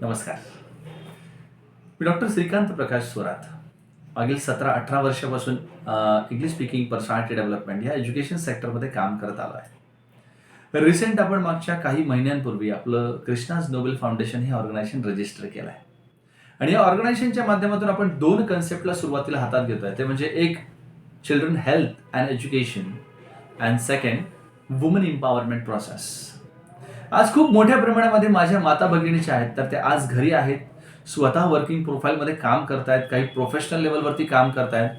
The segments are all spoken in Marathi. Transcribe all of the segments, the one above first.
नमस्कार. मी डॉक्टर श्रीकांत प्रकाश स्वरात मागील सतरा अठरा वर्षापासून इंग्लिश स्पीकिंग पर्सनॅलिटी डेव्हलपमेंट या एज्युकेशन सेक्टरमध्ये काम करत आलो आहे रिसेंट आपण मागच्या काही महिन्यांपूर्वी आपलं कृष्णाज नोबेल फाउंडेशन हे ऑर्गनायझेशन रजिस्टर केलं आहे आणि या ऑर्गनायझेशनच्या माध्यमातून आपण दोन कन्सेप्टला सुरुवातीला हातात घेतोय. ते म्हणजे एक children health and education and second woman empowerment process आज खूप मोठ्या प्रमाणामध्ये माझ्या माता भगिनीच्या आहेत तर त्या आज घरी आहेत. स्वतः वर्किंग प्रोफाईलमध्ये काम करतायत काही प्रोफेशनल लेवलवरती काम करतायत.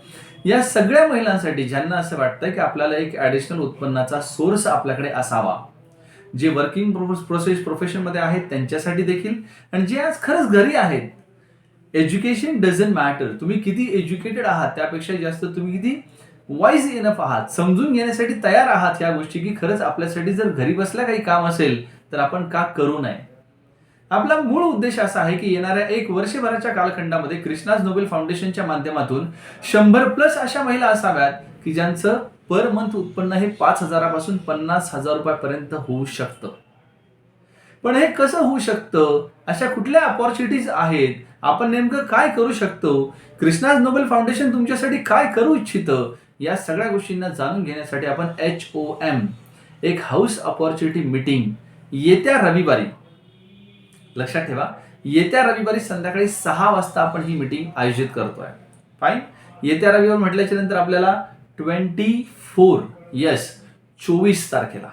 या सगळ्या महिलांसाठी ज्यांना असं वाटतं की आपल्याला एक ॲडिशनल उत्पन्नाचा सोर्स आपल्याकडे असावा. जे वर्किंग प्रोसेस प्रोफेशनमध्ये आहेत त्यांच्यासाठी देखील. आणि जे आज खरंच घरी आहेत एज्युकेशन डझंट मॅटर तुम्ही किती एज्युकेटेड आहात त्यापेक्षा जास्त तुम्ही किती वाईज इनफ आहात. समजून घेण्यासाठी तयार आहात या गोष्टी की खरंच आपल्यासाठी जर घरी बसल्या काही काम असेल तर आपण का करू नये? आपला मूळ उद्देश असा आहे की येणाऱ्या एक वर्षभराच्या कालखंडामध्ये कृष्णाज नोबेल फाउंडेशनच्या माध्यमातून शंभर प्लस अशा महिला असाव्यात की ज्यांचं पर मंथ उत्पन्न हे पाच हजारापासून पन्नास हजार रुपयापर्यंत होऊ शकतं. पण हे कसं होऊ शकतं? अशा कुठल्या अपॉर्च्युनिटीज आहेत? आपण नेमकं काय करू शकतो? कृष्णाज नोबेल फाउंडेशन तुमच्यासाठी काय करू इच्छितं? या सगळ्या गोष्टींना जाणून घेण्यासाठी आपण एच ओ एम एक हाऊस अपॉर्च्युनिटी मिटिंग येत्या रविवारी लक्षात ठेवा येत्या रविवारी संध्याकाळी सहा वाजता आपण ही मीटिंग आयोजित करतोय. फाईन येत्या रविवार म्हटल्याच्या नंतर आपल्याला ट्वेंटी फोर यस चोवीस तारखेला.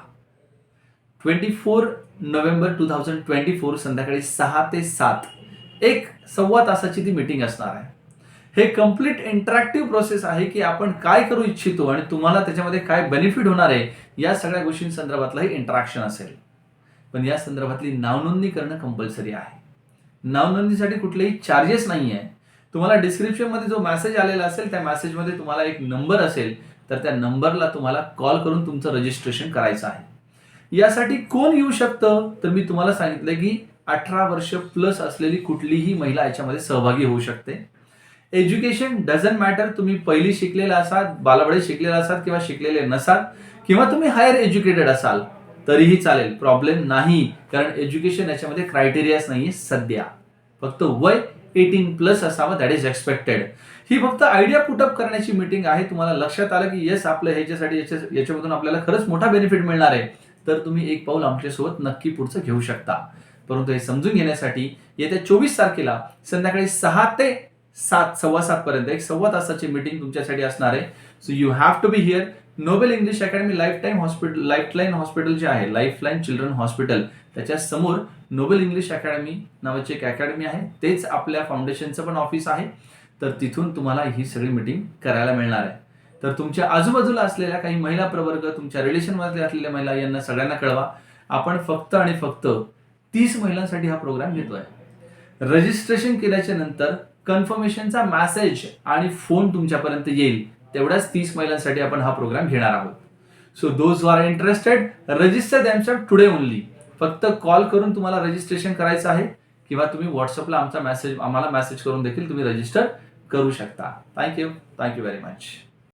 Twenty four November two thousand twenty four संध्याकाळी सहा ते सात एक सव्वा तासाची ती मीटिंग असणार आहे. हे कंप्लीट इंटरॅक्टिव्ह प्रोसेस आहे की आपण काय करू इच्छितो आणि तुम्हाला त्याच्यामध्ये काय बेनिफिट होणार आहे या सगळ्या गोष्टींसंदर्भातलंही इंटरॅक्शन असेल. पण या संदर्भातली नावनोंदणी करणं कंपल्सरी आहे. नावनोंदणीसाठी कुठलेही चार्जेस नाही आहे तुम्हाला डिस्क्रिप्शनमध्ये जो मेसेज आलेला असेल त्या मेसेजमध्ये तुम्हाला एक नंबर असेल तर त्या नंबरला तुम्हाला कॉल करून तुमचं रजिस्ट्रेशन करायचं आहे. यासाठी कोण येऊ शकतं? तर मी तुम्हाला सांगितलं की अठरा वर्ष प्लस असलेली कुठलीही महिला याच्यामध्ये सहभागी होऊ शकते. एज्युकेशन डझंट मॅटर तुम्ही पहिली शिकलेला असाल बालवडे शिकलेला असाल किंवा शिकलेले नसाल किंवा तुम्ही हायर एज्युकेटेड असाल तरीही चालेल. प्रॉब्लेम नाही. कारण एज्युकेशन याच्यामध्ये क्रायटेरियाच नाहीये सध्या. फक्त वय एटीन प्लस असावं दॅट इज एक्सपेक्टेड ही फक्त आयडिया पुटअप करण्याची मीटिंग आहे. तुम्हाला लक्षात आलं की येस आपलं ह्याच्यासाठी याच्या याच्यामधून आपल्याला खरंच मोठा बेनिफिट मिळणार आहे. तर तुम्ही एक पाऊल आमच्यासोबत नक्की पुढचं घेऊ शकता. परंतु हे समजून घेण्यासाठी येत्या चोवीस तारखेला संध्याकाळी सहा ते सात सव्वा सातपर्यंत एक सव्वा तासाची मीटिंग तुमच्यासाठी असणार आहे. So you have to be here Nobel English academy life time hospital lifeline hospital जे आहे लाईफलाईन चिल्ड्रन हॉस्पिटल त्याच्यासमोर नोबेल इंग्लिश अकॅडमी नावाची एक अकॅडमी आहे. तेच आपल्या फाउंडेशनचं पण ऑफिस आहे. तर तिथून तुम्हाला ही सगळी मीटिंग करायला मिळणार आहे. तर तुमच्या आजूबाजूला असलेल्या काही महिला प्रवर्ग तुमच्या रिलेशनमध्ये असलेल्या महिला यांना सगळ्यांना कळवा. आपण फक्त आणि फक्त तीस महिलांसाठी हा प्रोग्राम घेतोय. रजिस्ट्रेशन केल्याच्यानंतर कन्फर्मेशनचा मॅसेज आणि फोन तुमच्यापर्यंत येईल. तेवढ्याच तीस महिलांसाठी आपण हा प्रोग्राम घेणार आहोत. So those are interested register themselves today only फक्त कॉल करून तुम्हाला रजिस्ट्रेशन करायचं आहे किंवा तुम्ही व्हॉट्सअपला आमचा मेसेज आम्हाला मेसेज करून देखील तुम्ही रजिस्टर करू शकता. Thank you thank you very much